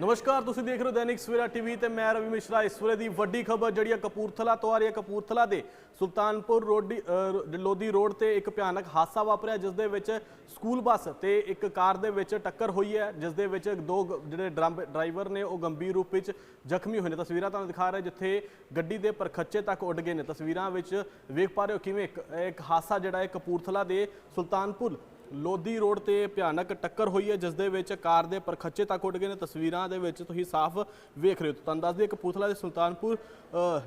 ਨਮਸਕਾਰ ਤੁਸੀਂ ਦੇਖ ਰਹੇ ਹੋ ਦੈਨਿਕ ਸਵੇਰਾ ਟੀਵੀ ਤੇ ਮੈਂ ਰਵੀ ਮਿਸ਼ਰਾ। ਇਸ ਵੇਲੇ ਦੀ ਵੱਡੀ ਖਬਰ ਜਿਹੜੀ ਹੈ ਕਪੂਰਥਲਾ ਤੋਂ ਆ ਰਹੀ ਹੈ ਕਪੂਰਥਲਾ ਦੇ ਸੁਲਤਾਨਪੁਰ ਰੋਡੀ ਅ, ਲੋਧੀ ਰੋਡ ਤੇ ਇੱਕ ਭਿਆਨਕ ਹਾਦਸਾ ਵਾਪਰਿਆ ਜਿਸ ਦੇ ਵਿੱਚ ਸਕੂਲ ਬੱਸ ਤੇ ਇੱਕ ਕਾਰ ਦੇ ਵਿੱਚ ਟੱਕਰ ਹੋਈ ਹੈ ਜਿਸ ਦੇ ਵਿੱਚ ਦੋ ਜਿਹੜੇ ਡਰਮ- ਡਰਾਈਵਰ ਨੇ ਉਹ ਗੰਭੀਰ ਰੂਪ ਵਿੱਚ ਜ਼ਖਮੀ ਹੋਏ ਨੇ। ਤਸਵੀਰਾਂ ਤੁਹਾਨੂੰ ਦਿਖਾ ਰਿਹਾ ਜਿੱਥੇ ਗੱਡੀ ਦੇ ਪਰਖੱਚੇ ਤੱਕ ਉੱਡ ਗਏ ਨੇ। ਤਸਵੀਰਾਂ ਵਿੱਚ ਵੇਖ ਪਾ ਰਹੇ ਹੋ ਕਿਵੇਂ ਇੱਕ ਹਾਦਸਾ ਜਿਹੜਾ ਹੈ ਕਪੂਰਥਲਾ ਦੇ ਸੁਲਤਾਨਪੁਰ ਲੋਧੀ ਰੋਡ ਤੇ ਭਿਆਨਕ ਟੱਕਰ ਹੋਈ ਹੈ, ਜਿਸ ਦੇ ਵਿੱਚ ਕਾਰ ਦੇ ਪਰਖੱਚੇ ਤੱਕ ਉੱਡ ਗਏ ਨੇ। ਤਸਵੀਰਾਂ ਦੇ ਵਿੱਚ ਤੁਸੀਂ ਸਾਫ਼ ਵੇਖ ਰਹੇ ਹੋ। ਤੁਹਾਨੂੰ ਦੱਸ ਦਈਏ, ਕਪੂਰਥਲਾ ਦੇ ਸੁਲਤਾਨਪੁਰ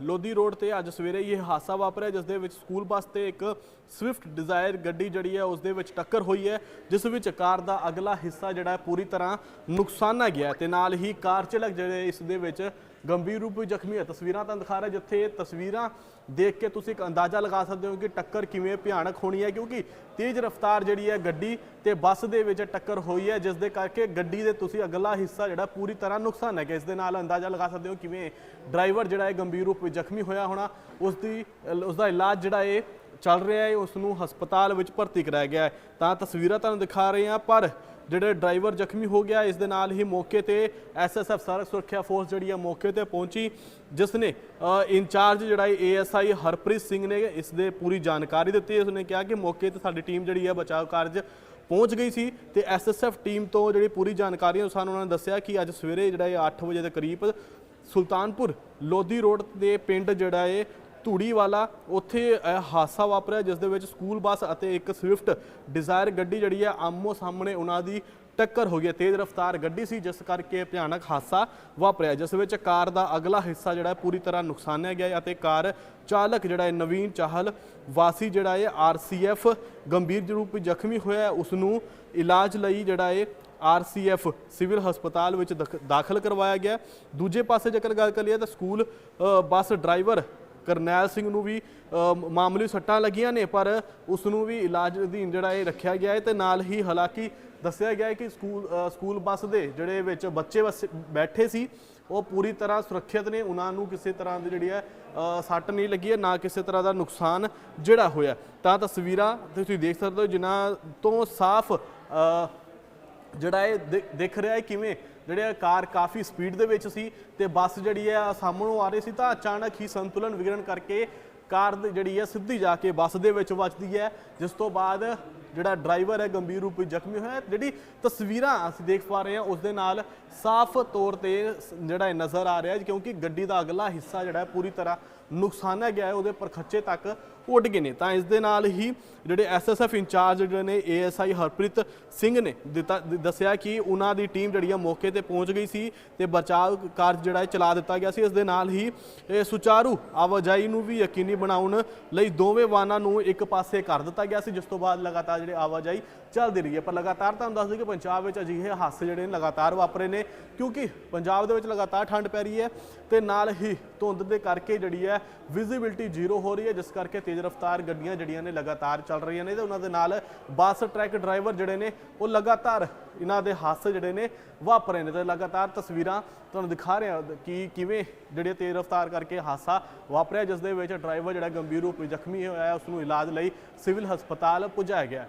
ਲੋਧੀ ਰੋਡ ਤੇ ਅੱਜ ਸਵੇਰੇ ਇਹ ਹਾਦਸਾ ਵਾਪਰਿਆ, ਜਿਸ ਦੇ ਵਿੱਚ ਸਕੂਲ ਬੱਸ ਤੇ ਇੱਕ ਸਵਿਫਟ ਡਿਜ਼ਾਇਰ ਗੱਡੀ ਜਿਹੜੀ ਹੈ, ਉਸ ਦੇ ਵਿੱਚ ਟੱਕਰ ਹੋਈ ਹੈ, ਜਿਸ ਵਿੱਚ ਕਾਰ ਦਾ ਅਗਲਾ ਹਿੱਸਾ ਜਿਹੜਾ ਹੈ, ਪੂਰੀ ਤਰ੍ਹਾਂ ਨੁਕਸਾਨਾ ਗਿਆ ਹੈ। ਤੇ ਨਾਲ ਹੀ ਕਾਰ ਚਾਲਕ ਜਿਹੜੇ ਇਸ ਦੇ ਵਿੱਚ ਗੰਭੀਰ ਰੂਪ ਵਿੱਚ ਜ਼ਖਮੀ ਹੈ ਤਸਵੀਰਾਂ ਤਾਂ ਦਿਖਾ ਰਿਹਾ ਜਿੱਥੇ ਇਹ ਤਸਵੀਰਾਂ ਦੇਖ ਕੇ ਤੁਸੀਂ ਇੱਕ ਅੰਦਾਜ਼ਾ ਲਗਾ ਸਕਦੇ ਹੋ ਕਿ ਟੱਕਰ ਕਿਵੇਂ ਭਿਆਨਕ ਹੋਣੀ ਹੈ, ਕਿਉਂਕਿ ਤੇਜ਼ ਰਫ਼ਤਾਰ ਜਿਹੜੀ ਹੈ ਗੱਡੀ ਤੇ ਬੱਸ ਦੇ ਵਿੱਚ ਟੱਕਰ ਹੋਈ ਹੈ, ਜਿਸ ਦੇ ਕਰਕੇ ਗੱਡੀ ਦੇ ਤੁਸੀਂ ਅਗਲਾ ਹਿੱਸਾ ਜਿਹੜਾ ਪੂਰੀ ਤਰ੍ਹਾਂ ਨੁਕਸਾਨ ਹੈ, ਕਿ ਇਸ ਦੇ ਨਾਲ ਅੰਦਾਜ਼ਾ ਲਗਾ ਸਕਦੇ ਹੋ ਕਿਵੇਂ ਡਰਾਈਵਰ ਜਿਹੜਾ ਹੈ ਗੰਭੀਰ ਰੂਪ ਵਿੱਚ ਜ਼ਖਮੀ ਹੋਇਆ ਹੋਣਾ। ਉਸ ਦੀ, ਉਸ ਦਾ ਇਲਾਜ ਜਿਹੜਾ ਹੈ ਚੱਲ ਰਿਹਾ ਹੈ, ਉਸ ਨੂੰ ਹਸਪਤਾਲ ਵਿੱਚ ਭਰਤੀ ਕਰਾਇਆ ਗਿਆ ਹੈ। ਤਾਂ ਤਸਵੀਰਾਂ ਤੁਹਾਨੂੰ ਦਿਖਾ ਰਹੇ ਹਾਂ, ਪਰ ਜਿਹੜਾ ਡਰਾਈਵਰ ਜ਼ਖਮੀ ਹੋ ਗਿਆ, ਇਸ ਦੇ ਨਾਲ ਹੀ ਮੌਕੇ ਤੇ ਐਸਐਸਐਫ ਸੜਕ ਸੁਰੱਖਿਆ ਫੋਰਸ ਜਿਹੜੀ ਹੈ ਮੌਕੇ ਤੇ ਪਹੁੰਚੀ, ਜਿਸ ਨੇ ਇੰਚਾਰਜ ਜਿਹੜਾ ਹੈ ਏਐਸਆਈ ਹਰਪ੍ਰੀਤ ਸਿੰਘ ਨੇ ਇਸ ਦੇ ਪੂਰੀ ਜਾਣਕਾਰੀ ਦਿੱਤੀ। ਉਸਨੇ ਕਿਹਾ ਕਿ ਮੌਕੇ ਤੇ ਸਾਡੀ ਟੀਮ ਜਿਹੜੀ ਹੈ ਬਚਾਅ ਕਾਰਜ ਪਹੁੰਚ ਗਈ ਸੀ ਤੇ ਐਸਐਸਐਫ ਟੀਮ ਤੋਂ ਜਿਹੜੀ ਪੂਰੀ ਜਾਣਕਾਰੀ ਉਹ ਸਾਨੂੰ ਉਹਨਾਂ ਨੇ ਦੱਸਿਆ ਕਿ ਅੱਜ ਸਵੇਰੇ ਜਿਹੜਾ ਇਹ 8 ਵਜੇ ਦੇ ਕਰੀਬ ਸੁਲਤਾਨਪੁਰ ਲੋਧੀ ਰੋਡ ਦੇ ਪਿੰਡ ਜਿਹੜਾ ਹੈ ਧੂੜੀ ਵਾਲਾ ਉੱਥੇ ਹਾਦਸਾ ਵਾਪਰਿਆ, ਜਿਸ ਦੇ ਵਿੱਚ ਸਕੂਲ ਬੱਸ ਅਤੇ ਇੱਕ ਸਵਿਫਟ ਡਿਜ਼ਾਇਰ ਗੱਡੀ ਜਿਹੜੀ ਹੈ ਆਮੋ ਸਾਹਮਣੇ ਉਹਨਾਂ ਦੀ ਟੱਕਰ ਹੋ ਗਈ ਤੇਜ਼ ਰਫ਼ਤਾਰ ਗੱਡੀ ਸੀ, ਜਿਸ ਕਰਕੇ ਭਿਆਨਕ ਹਾਦਸਾ ਵਾਪਰਿਆ, ਜਿਸ ਵਿੱਚ ਕਾਰ ਦਾ ਅਗਲਾ ਹਿੱਸਾ ਜਿਹੜਾ ਪੂਰੀ ਤਰ੍ਹਾਂ ਨੁਕਸਾਨਿਆ ਗਿਆ ਅਤੇ ਕਾਰ ਚਾਲਕ ਜਿਹੜਾ ਹੈ, ਨਵੀਨ ਚਾਹਲ ਵਾਸੀ ਜਿਹੜਾ ਹੈ ਆਰਸੀਐਫ ਗੰਭੀਰ ਰੂਪ ਵਿੱਚ ਜ਼ਖਮੀ ਹੋਇਆ ਹੈ। ਉਸ ਨੂੰ ਇਲਾਜ ਲਈ ਜਿਹੜਾ ਹੈ ਆਰਸੀਐਫ ਸਿਵਲ ਹਸਪਤਾਲ ਵਿੱਚ ਦਖ- ਦਾਖਲ ਕਰਵਾਇਆ ਗਿਆ ਦੂਜੇ ਪਾਸੇ ਜੇਕਰ ਗੱਲ ਕਰੀਏ ਤਾਂ school bus driver Karnail Singh ਨੂੰ ਵੀ ਮਾਮੂਲੀ ਸੱਟਾਂ ਲੱਗੀਆਂ ਨੇ, ਪਰ ਉਸ ਨੂੰ ਵੀ ਇਲਾਜ ਅਧੀਨ ਜਿਹੜਾ ਇਹ ਰੱਖਿਆ ਗਿਆ ਹੈ ਤੇ ਨਾਲ ਹੀ ਹਾਲਾਂਕਿ ਦੱਸਿਆ ਗਿਆ ਹੈ ਕਿ ਸਕੂਲ ਸਕੂਲ ਬੱਸ ਦੇ ਜਿਹੜੇ ਵਿੱਚ ਬੱਚੇ ਵਸ- ਬੈਠੇ ਸੀ, ਉਹ ਪੂਰੀ ਤਰ੍ਹਾਂ ਸੁਰੱਖਿਅਤ ਨੇ, ਉਹਨਾਂ ਨੂੰ ਕਿਸੇ ਤਰ੍ਹਾਂ ਦੀ ਜਿਹੜੀ ਹੈ ਸੱਟ ਨਹੀਂ ਲੱਗੀ ਹੈ, ਨਾ ਕਿਸੇ ਤਰ੍ਹਾਂ ਦਾ ਨੁਕਸਾਨ ਜਿਹੜਾ ਹੋਇਆ ਤਾਂ ਤਸਵੀਰਾਂ ਤੁਸੀਂ ਦੇਖ ਸਕਦੇ ਹੋ, ਜਿਨ੍ਹਾਂ ਤੋਂ ਸਾਫ਼ ਜਿਹੜਾ ਇਹ ਦਿ- ਦਿਖ ਰਿਹਾ ਹੈ, ਕਿਵੇਂ ਜਿਹੜੇ ਆ ਕਾਰ ਕਾਫੀ ਸਪੀਡ ਦੇ ਵਿੱਚ ਸੀ ਤੇ ਬੱਸ ਜਿਹੜੀ ਹੈ ਸਾਹਮਣੋਂ ਆ ਰਹੀ ਸੀ ਤਾਂ ਅਚਾਨਕ ਹੀ ਸੰਤੁਲਨ ਵਿਗੜਨ ਕਰਕੇ ਕਾਰ ਜਿਹੜੀ ਹੈ ਸਿੱਧੀ ਜਾ ਕੇ ਬੱਸ ਦੇ ਵਿੱਚ ਵੱਜਦੀ ਹੈ, ਜਿਸ ਤੋਂ ਬਾਅਦ ਜਿਹੜਾ ਡਰਾਈਵਰ ਹੈ ਗੰਭੀਰ ਰੂਪ ਵਿੱਚ ਜ਼ਖਮੀ ਹੋਇਆ ਜਿਹੜੀ ਤਸਵੀਰਾਂ ਅਸੀਂ ਦੇਖ ਪਾ ਰਹੇ ਹਾਂ, ਉਸ ਦੇ ਨਾਲ ਸਾਫ਼ ਤੌਰ ਤੇ ਸ- ਜਿਹੜਾ ਇਹ ਨਜ਼ਰ ਆ ਰਿਹਾ ਕਿਉਂਕਿ ਗੱਡੀ ਦਾ ਅਗਲਾ ਹਿੱਸਾ ਜਿਹੜਾ ਪੂਰੀ ਤਰ੍ਹਾਂ ਨੁਕਸਾਨਿਆ ਗਿਆ ਹੈ, ਉਹਦੇ ਪਰਖੱਚੇ ਤੱਕ ਉੱਡ ਗਏ ਨੇ। ਤਾਂ ਇਸ ਦੇ ਨਾਲ ਹੀ ਜਿਹੜੇ ਐਸਐਸਐਫ ਇੰਚਾਰਜ ਜਿਹੜੇ ਨੇ, ਏਐਸਆਈ ਹਰਪ੍ਰੀਤ ਸਿੰਘ ਨੇ ਦਿੱਤਾ ਦੱਸਿਆ ਕਿ ਉਹਨਾਂ ਦੀ ਟੀਮ ਜਿਹੜੀ ਆ, ਮੌਕੇ ਤੇ ਪਹੁੰਚ ਗਈ ਸੀ ਤੇ ਬਚਾਅ ਕਾਰਜ ਜਿਹੜਾ ਹੈ ਚਲਾ ਦਿੱਤਾ ਗਿਆ ਸੀ। ਇਸ ਦੇ ਨਾਲ ਹੀ ਇਹ ਸੁਚਾਰੂ ਆਵਾਜਾਈ ਨੂੰ ਵੀ ਯਕੀਨੀ ਬਣਾਉਣ ਲਈ ਦੋਵੇਂ ਵਾਹਨਾਂ ਨੂੰ ਇੱਕ ਪਾਸੇ ਕਰ ਦਿੱਤਾ ਗਿਆ ਸੀ, ਜਿਸ ਤੋਂ ਬਾਅਦ ਲਗਾਤਾਰ ਜਿਹੜੇ ਆਵਾਜਾਈ ਚੱਲਦੀ ਰਹੀ ਹੈ। ਪਰ ਲਗਾਤਾਰ ਤੁਹਾਨੂੰ ਦੱਸ ਦਈਏ ਕਿ ਪੰਜਾਬ ਵਿੱਚ ਅਜਿਹੇ ਹਾਦਸੇ ਜਿਹੜੇ ਨੇ ਲਗਾਤਾਰ ਵਾਪਰੇ ਨੇ, ਕਿਉਂਕਿ ਪੰਜਾਬ ਦੇ ਵਿੱਚ ਲਗਾਤਾਰ ਠੰਡ ਪੈ ਰਹੀ ਹੈ ਤੇ ਨਾਲ ਹੀ ਧੁੰਦ ਦੇ ਕਰਕੇ ਜਿਹੜੀ ਹੈ ਵਿਜ਼ਿਬਿਲਟੀ ਜ਼ੀਰੋ ਹੋ ਰਹੀ ਹੈ, ਜਿਸ ਕਰਕੇ ਤੇਜ਼ ਰਫ਼ਤਾਰ ਗੱਡੀਆਂ ਜਿਹੜੀਆਂ ਨੇ ਲਗਾਤਾਰ ਚੱਲ ਰਹੀਆਂ ਨੇ ਤੇ ਉਹਨਾਂ ਦੇ ਨਾਲ ਬੱਸ, ਟਰੱਕ ਡਰਾਈਵਰ ਜਿਹੜੇ ਨੇ, ਉਹ ਲਗਾਤਾਰ ਇਹਨਾਂ ਦੇ ਹਾਦਸੇ ਜਿਹੜੇ ਨੇ ਵਾਪਰੇ ਨੇ ਤੇ ਲਗਾਤਾਰ ਤਸਵੀਰਾਂ ਤੁਹਾਨੂੰ ਦਿਖਾ ਰਹੇ ਹਾਂ ਕਿ ਕਿਵੇਂ ਜਿਹੜੇ ਤੇਜ਼ ਰਫ਼ਤਾਰ ਕਰਕੇ ਹਾਦਸਾ ਵਾਪਰਿਆ, ਜਿਸ ਦੇ ਵਿੱਚ ਡਰਾਈਵਰ ਜਿਹੜਾ ਗੰਭੀਰ ਰੂਪ ਵਿੱਚ ਜ਼ਖਮੀ ਹੋਇਆ ਹੈ ਉਸ ਨੂੰ ਇਲਾਜ ਲਈ ਸਿਵਲ ਹਸਪਤਾਲ ਪਹੁੰਚਾਇਆ ਗਿਆ